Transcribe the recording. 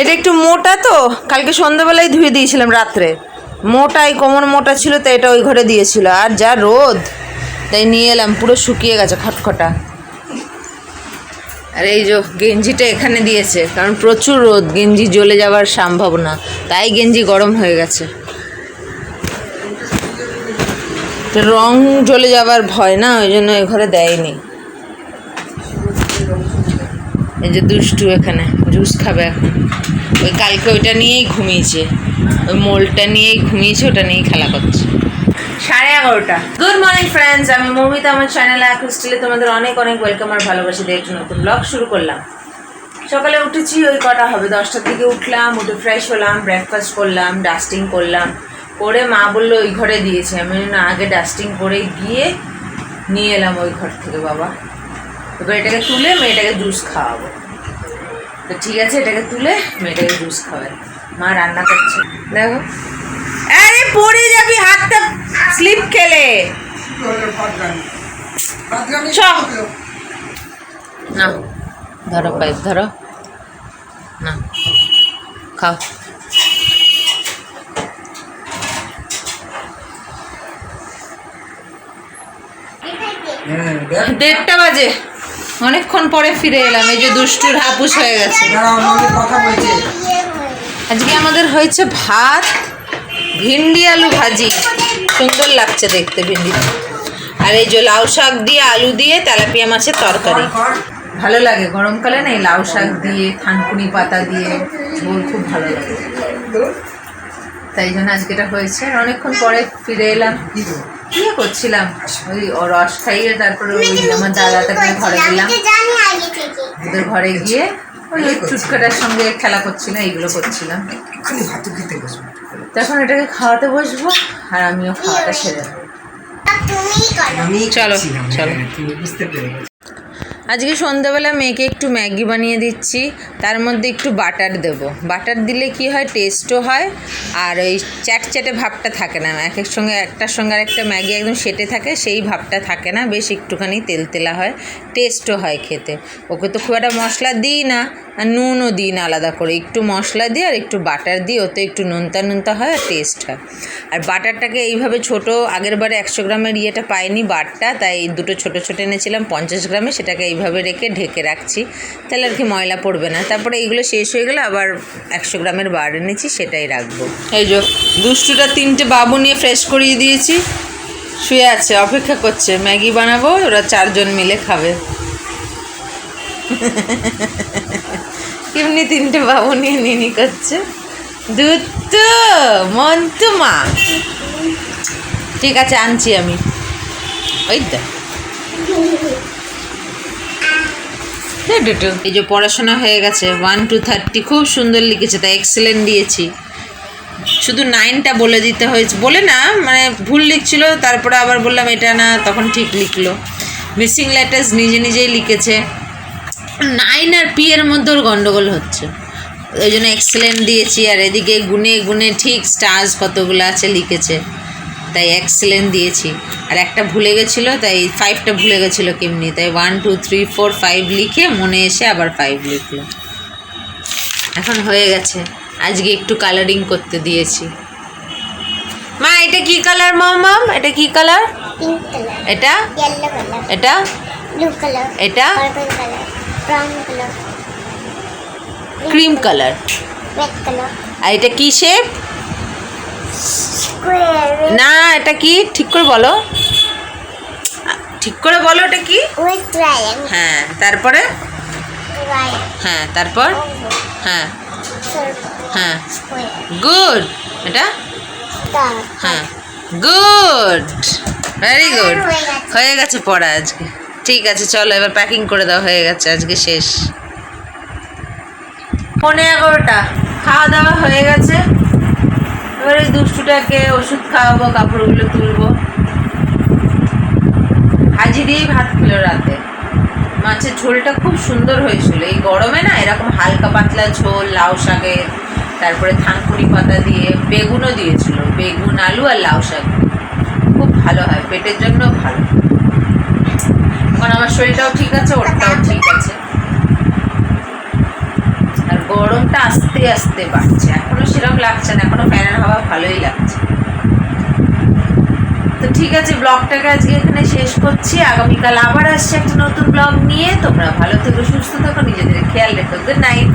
এটা একটু মোটা তো, কালকে সন্ধ্যাবেলায় ধুয়ে দিয়েছিলাম রাত্রে। মোটাই, কোমর মোটা ছিল, তাই এটা ওই ঘরে দিয়েছিল। আর যা রোদ, তাই নিয়ে এলাম, পুরো শুকিয়ে গেছে খটখটা। আর এই যে গেঞ্জিটা এখানে দিয়েছে, কারণ প্রচুর রোদ, গেঞ্জি জ্বলে যাওয়ার সম্ভাবনা। তাই গেঞ্জি গরম হয়ে গেছে। তো রং জ্বলে যাওয়ার ভয় না, ওই জন্য এ ঘরে দেয়নি। এই যে দুষ্টু এখানে, জুস খাবে এখন। ওই কালকে ওইটা নিয়েই ঘুমিয়েছে। ওই মোলটা নিয়েই ঘুমিয়েছে, ওটা নিয়েই খেলা করছে। সাড়ে এগারোটা। গুড মর্নিং ফ্রেন্ডস আমি মৌমিতা, আমার চ্যানেলে এক স্টিলে তোমাদের অনেক অনেক ওয়েলকাম আর ভালোবাসি দিয়ে নতুন ব্লগ শুরু করলাম। সকালে উঠেছি, ওই কটা হবে? দশটার দিকে উঠলাম, উঠে ফ্রেশ হলাম ব্রেকফাস্ট করলাম ডাস্টিং করলাম। করে মা বলল, ওই ঘরে দিয়েছে। আমি না, আগে ডাস্টিং করে গিয়ে নিয়ে এলাম ওই ঘর থেকে, বাবা। এবার এটাকে তুলে মেয়েটাকে জুস খাওয়াবো। তো ঠিক আছে এটাকে তুলে মেয়েটাকে জুস খাওয়াই। মা রান্না করছে। দেখো। আরে পড়ে যাবি হাতটা স্লিপ খেলে। না ধরো পাইপ ধরো। না খাও। দেড়টা বাজে। অনেকক্ষণ পরে ফিরে এলাম এই যে দুষ্টুর হাপুস হয়ে গেছে। আজকে আমাদের হয়েছে ভাত ভিন্ডি আলু ভাজি। সুন্দর লাগছে দেখতে ভিন্ডি। আর এই যে লাউ শাক দিয়ে আলু দিয়ে তেলাপিয়া মাছের তরকারি। ভালো লাগে গরমকালে না এই লাউ শাক দিয়ে থানকুনি পাতা দিয়ে ঝোল খুব ভালো লাগে। তাই জন্য আজকে এটা হয়েছে। আর অনেকক্ষণ পরে ফিরে এলাম। কি করছিলাম? ওই রস খাইয়ে তারপরে ওই আমার দাদাটাকে ঘরে দিলাম জানি আগে থেকে। ওদের ঘরে গিয়ে ওই ওই চুটকাটার সঙ্গে খেলা করছিলাম এইগুলো করছিলাম। তখন এটাকে খাওয়াতে বসবো আর আমিও খাওয়াটা সেরে নেব। তুমিই করো। আমি চলো, চলো। হ্যাঁ, তুমি বুঝতে পেরে গেছো। আজকে সন্ধ্যাবেলা মেয়েকে একটু ম্যাগি বানিয়ে দিচ্ছি। তার মধ্যে একটু বাটার দেবো। বাটার দিলে কি হয়? টেস্টও হয় আর ওই চ্যাটচ্যাটে ভাবটা থাকে না। এক এক সঙ্গে একটার সঙ্গে আর একটা ম্যাগি একদম সেটে থাকে, সেই ভাবটা থাকে না। বেশ একটুখানি তেল তেলা হয় টেস্টও হয় খেতে। ওকে তো খুব একটা মশলা দিই না, আর নুনও দিই না আলাদা করে। একটু মশলা দিই আর একটু বাটার দিই, ওতে একটু নুনতা নুনতা হয় আর টেস্ট হয়। আর বাটারটাকে এইভাবে ছোট, আগের বারে একশো গ্রামের ইয়েটা পাইনি বারটা তাই দুটো ছোট ছোট এনেছিলাম, পঞ্চাশ গ্রামে সেটাকে এইভাবে রেখে ঢেকে রাখছি। তাহলে আর কি ময়লা পড়বে না। তারপরে এইগুলো শেষ হয়ে গেলে আবার একশো গ্রামের বার এনেছি, সেটাই রাখব। এই যে দুষ্টুটা তিনটে বাবু নিয়ে ফ্রেশ করিয়ে দিয়েছি। শুয়ে আছে, অপেক্ষা করছে। ম্যাগি বানাবো, ওরা চারজন মিলে খাবে। এমনি তিনটে বাবু নিয়ে নিনি করছে। দুধ মন্তু মা ঠিক আছে, আনছি আমি। ওই তো এই এই যে পড়াশোনা হয়ে গেছে ওয়ান টু থার্টি খুব সুন্দর লিখেছে, তাই এক্সেলেন্ট দিয়েছি। শুধু নাইনটা বলে দিতে হয়েছে, বলে না মানে ভুল লিখছিল, তারপরে আবার বললাম এটা না, তখন ঠিক লিখলো। মিসিং লেটার্স নিজে নিজেই লিখেছে। নাইন আর পি এর মধ্যে ওর গন্ডগোল হচ্ছে। ওই জন্য এক্সেলেন্ট দিয়েছি, আর এদিকে গুনে গুনে ঠিক স্টার্স কতগুলো আছে লিখেছে। তাই এক্সেলেন্ট দিয়েছি। আর একটা ভুলে গেছিল তাই ফাইভটা ভুলে গেছিল কেমনি তাই one two three four five লিখে মনে এসে আবার ফাইভ লিখলো এখন হয়ে গেছে। আজকে একটু কালারিং করতে দিয়েছি। মা এটা কি কালার মাম? এটা কি কালার এটা? এটা? এটা? ক্রিম কালার আর এটা কি শেপ না এটা কি? ঠিক করে বলো। ঠিক করে বলো এটা কি? হ্যাঁ তারপরে? হ্যাঁ তারপর? হ্যাঁ। হ্যাঁ। গুড এটা? হ্যাঁ। গুড ভেরি গুড হয়ে গেছে পড়া আজকে। ঠিক আছে চলো এবার প্যাকিং করে দাও হয়ে গেছে আজকে শেষ। পনেরো এগারোটা। খাওয়া দাওয়া হয়ে গেছে। এবার দুষ্টুটাকে ওষুধ খাওয়াবো, কাপড়গুলো তুলবো। ভাজি দিয়েই ভাত খেলো রাতে। মাছের ঝোলটা খুব সুন্দর হয়েছিল। এই গরমে না এরকম হালকা পাতলা ঝোল, লাউ শাকের, তারপরে থানকুনি পাতা দিয়ে বেগুনও দিয়েছিল। বেগুন, আলু আর লাউ শাক। খুব ভালো হয়, পেটের জন্য ভালো। এখন আমার শরীরটাও ঠিক আছে, ওরটাও ঠিক আছে। আর আস্তে আস্তে বাড়ছে। এখনও সেরকম লাগছে না, এখনও ফ্যানের হাওয়া ভালোই লাগছে। তো ঠিক আছে, ব্লগটাকে আজকে এখানে শেষ করছি। আগামীকাল আবার আসছে একটা নতুন ব্লগ নিয়ে। তোমরা ভালো থেকো, সুস্থ থাকো, নিজেদের খেয়াল রেখো। Good night